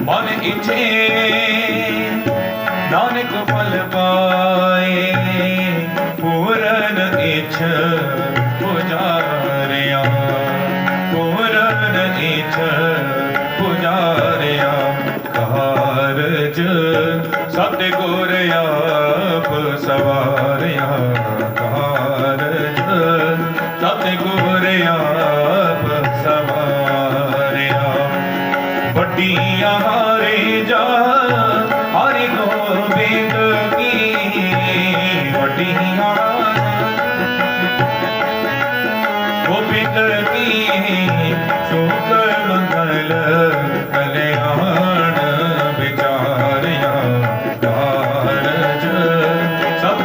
ਮਨ ਇਛੇ ਨਾਨਕ ਫਲ ਪਾਏ ਪੂਰਨ ਇਛ ਪੁਜਾਰਿਆ ਪੂਰਨ ਇਛ ਪੁਜਾਰਿਆ ਕਾਰਜ ਸਤਿ ਗੁਰ ਵੱਡੀਆਂ ਹਾਰੇ ਜਾ, ਹਰਿ ਗੋਬਿੰਦ ਕੀ ਵੱਡੀਆਂ ਗੋਬਿੰਦ ਕੀ ਸ਼ੁਕਰ ਮੰਗਲ ਕਲਿਆਣ ਵਿਚਾਰਿਆ ਕਾਰਜ ਸਭ